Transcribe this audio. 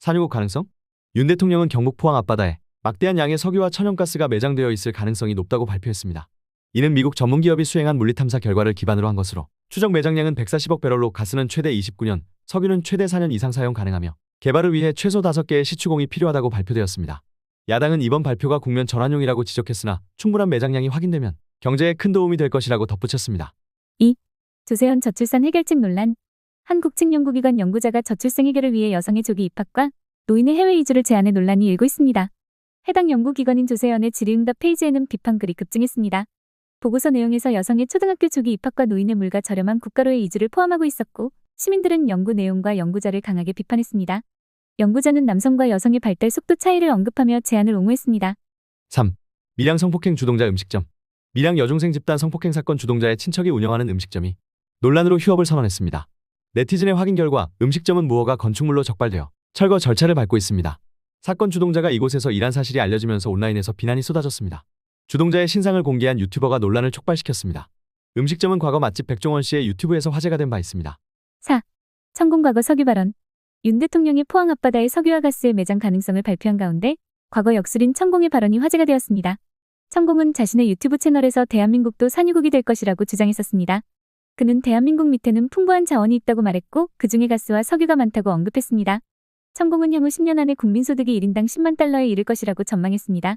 산유국 가능성? 윤 대통령은 경북 포항 앞바다에 막대한 양의 석유와 천연가스가 매장되어 있을 가능성이 높다고 발표했습니다. 이는 미국 전문기업이 수행한 물리탐사 결과를 기반으로 한 것으로 추정 매장량은 140억 배럴로 가스는 최대 29년, 석유는 최대 4년 이상 사용 가능하며 개발을 위해 최소 5개의 시추공이 필요하다고 발표되었습니다. 야당은 이번 발표가 국면 전환용이라고 지적했으나 충분한 매장량이 확인되면 경제에 큰 도움이 될 것이라고 덧붙였습니다. 조세현 저출산 해결책 논란. 한국 측 연구기관 연구자가 저출생 해결을 위해 여성의 조기 입학과 노인의 해외 이주를 제안해 논란이 일고 있습니다. 해당 연구기관인 조세현의 질의응답 페이지에는 비판글이 급증했습니다. 보고서 내용에서 여성의 초등학교 조기 입학과 노인의 물가 저렴한 국가로의 이주를 포함하고 있었고 시민들은 연구 내용과 연구자를 강하게 비판했습니다. 연구자는 남성과 여성의 발달 속도 차이를 언급하며 제안을 옹호했습니다. 3. 밀양 성폭행 주동자 음식점. 밀양 여중생 집단 성폭행 사건 주동자의 친척이 운영하는 음식점이 논란으로 휴업을 선언했습니다. 네티즌의 확인 결과 음식점은 무허가 건축물로 적발되어 철거 절차를 밟고 있습니다. 사건 주동자가 이곳에서 일한 사실이 알려지면서 온라인에서 비난이 쏟아졌습니다. 주동자의 신상을 공개한 유튜버가 논란을 촉발시켰습니다. 음식점은 과거 맛집 백종원 씨의 유튜브에서 화제가 된 바 있습니다. 천공 과거 석유 발언. 윤 대통령이 포항 앞바다의 석유와 가스의 매장 가능성을 발표한 가운데 과거 역술인 천공의 발언이 화제가 되었습니다. 천공은 자신의 유튜브 채널에서 대한민국도 산유국이 될 것이라고 주장했었습니다. 그는 대한민국 밑에는 풍부한 자원이 있다고 말했고 그중에 가스와 석유가 많다고 언급했습니다. 천공은 향후 10년 안에 국민소득이 1인당 10만 달러에 이를 것이라고 전망했습니다.